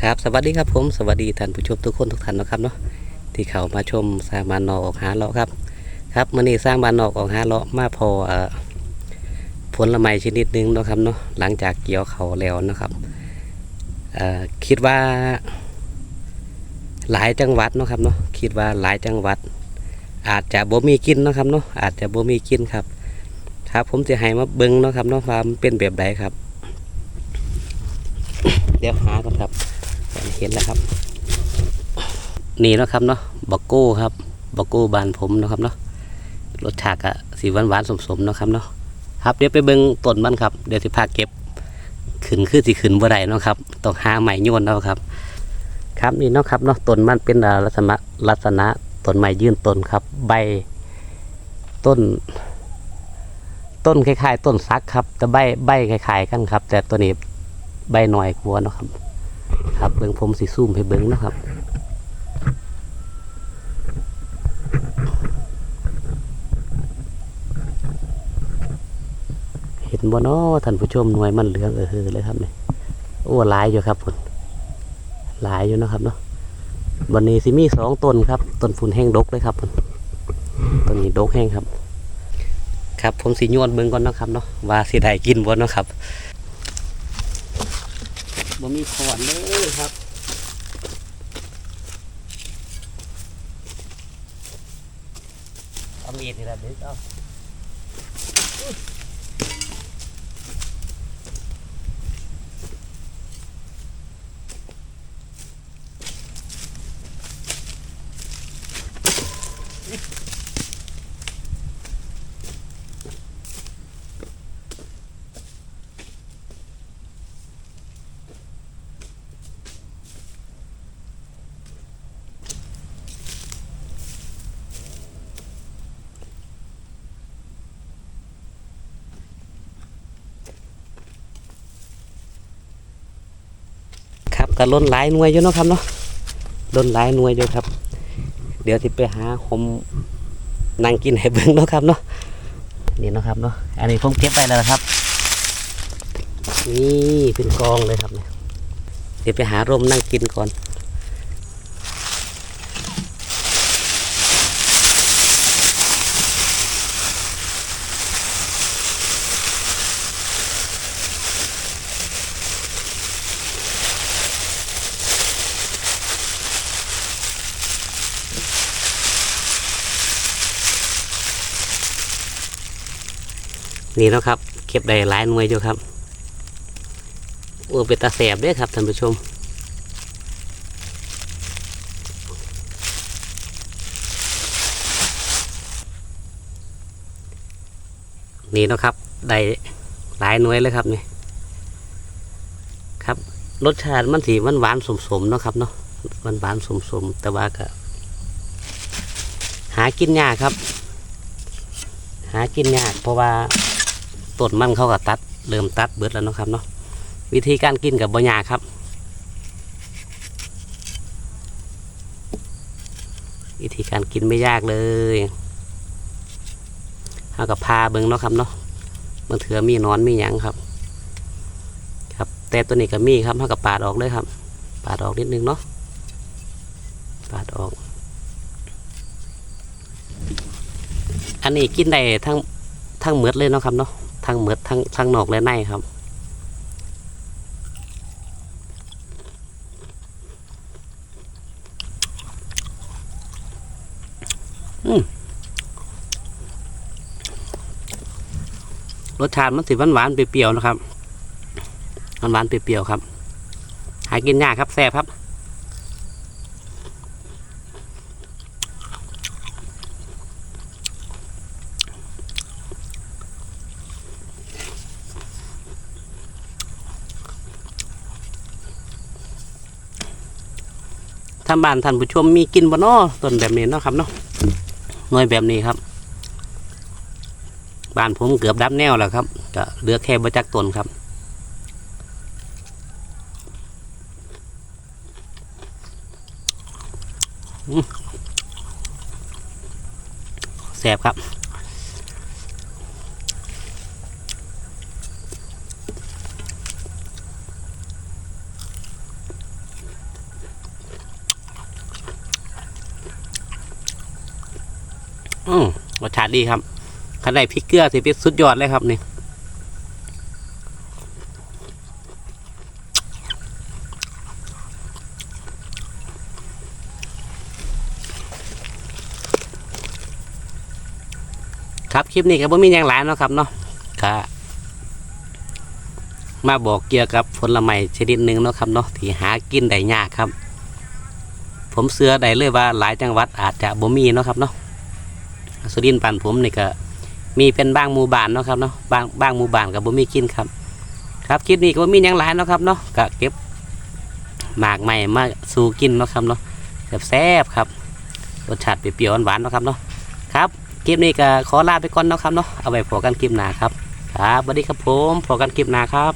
ครับสวัสดีครับผมสวัสดีท่านผู้ชมทุกคนทุกท่านนะครับเนาะที่เข้ามาชมสร้างบ้านนอกออกหาเลาะครับ ครับมื่อนี้สร้างบ้านนอกออกหาเลาะมาพอเอ่อผลไม้ชนิดหนึงนะครับเนาะหลังจากเกี่ยวเขาแล้วนะครับคิดว่าหลายจังหวัดนะครับเนาะคิดว่าหลายจังหวัด อาจจะบ่มีกินนะครับเนาะอาจจะบ่มีกินครับ ครับผมจะให้มาเบิ่งนะครับเนาะความเป็นแบบใดครับ เดี๋ยวหาก่อนครับ เห็นแล้วครับ นี่นะครับเนาะบักโก้ครับบักโก้บานผมนะครับเนาะรสชาติอะสีหวานหวานสมๆนะครับเนาะครับเดี๋ยวไปเบิ่งต้นมันครับเดี๋ยวสิพาเก็บขึ้นคือสิขึ้นบ่ได้นะครับต้องหาใหม่โยนเอาครับ ครับนี่เนาะครับเนาะต้นมันเป็นลักษณะลักษณะต้นไม้ยืนต้นครับ ใบต้น ต้นคล้ายๆ ต้นซักครับ แต่ใบใบคล้ายๆกันครับ แต่ตัวนี้ใบหน่อยกว่านะครับ ครับเบิ่งผมสิซูมให้เบิ่งนะครับเห็นบ่เนาะท่านผู้ชมหน่วยมันเหลืองเออเฮือเลยครับนี่โอ้หลายอยู่ครับผลหลายอยู่นะครับเนาะวันนี้สิมีสองต้นครับต้นฝุ่นแห้งดกเลยครับผลต้นนี้ดกแห้งครับ ครับผมสิโยนเบิ่งก่อนนะครับเนาะว่าสิได้กินบ่เนาะครับ บ่มีขอนเลยครับเอามีดนี่แหละเด็กเอา ก็ล้นหลายหน่วยอยู่เนาะครับเนาะล้นหลายหน่วยอยู่ครับ เดี๋ยวที่ไปหาหมนั่งกินให้เบิ่งเนาะครับเนาะนี่เนาะครับเนาะอันนี้ผมเก็บไปแล้วนะครับ นี่เป็นกองเลยครับเนี่ยเดี๋ยวไปหาร่มนั่งกินก่อน นี่เนาะครับเก็บได้หลายหน่วยอยู่ครับโอ้เป็นตาแสบเด้อครับท่านผู้ชมนี่นะครับได้หลายหน่วยเลยครับนี่ครับรสชาติมันสีมันหวานสมๆเนาะครับเนาะมันหวานสมๆแต่ว่าก็หากินยากครับ หากินยากเพราะว่า ต้นมันเขาก็ตัดเริ่มตัดเบิดแล้วนะครับเนาะวิธีการกินกับบ่ยาครับวิธีการกินไม่ยากเลยเอากับพาเบิ้งเนาะครับเนาะบางเถือมีนอนมีหยังครับ ครับ แต่ตัวนี้ก็มีครับเอากับปาดออกเลยครับ ปาดออกนิดนึงเนาะ ปาดออก อันนี้กินได้ทั้งทั้งเมือดเลยเนาะครับเนาะ ทั้งเมือดทั้งทั้งนอกและในครับอืมรสชาติมันสิหวานหวานๆเปรี้ยวๆนะครับหวานหวานๆเปรี้ยวๆครับ หากินยากครับแซ่บครับ ถ้าบ้านท่านผู้ชมมีกินบ่นอต้นแบบนี้เนาะครับเนาะหน่วยแบบนี้ครับบ้านผมเกือบดับแนวแล้วครับก็เหลือแค่บจักต้นครับ แสบครับ อืมรสชาติดีครับขันได้พริกเกลือสิเป็นสุดยอดเลยครับนี่ครับคลิปนี้ก็บ่มีอย่างหลายเนาะครับเนาะก็มาบอกเกี่ยวกับผลไม้ชนิดหนึ่งเนาะครับเนาะที่หากินได้ยากครับ ผมเสือได้เลยว่าหลายจังหวัดอาจจะบ่มีเนาะครับเนาะ สุรินทร์ปันผมนี่ก็มีเป็นบางหมู่บ้านเนาะครับเนาะบางบางหมู่บ้านก็บ่มีกินครับ ครับคลิปนี้ก็บ่มีหยังหลายเนาะครับเนาะก็เก็บหมากใหม่มาสู่กินเนาะครับเนาะแบบแซ่บครับรสชาติเปรี้ยวๆหวานๆเนาะครับเนาะครับคลิปนี้ก็ขอลาไปก่อนเนาะครับเนาะเอาไว้พอกันคลิปหน้าครับครับสวัสดีครับผมพอกันคลิปหน้าครับ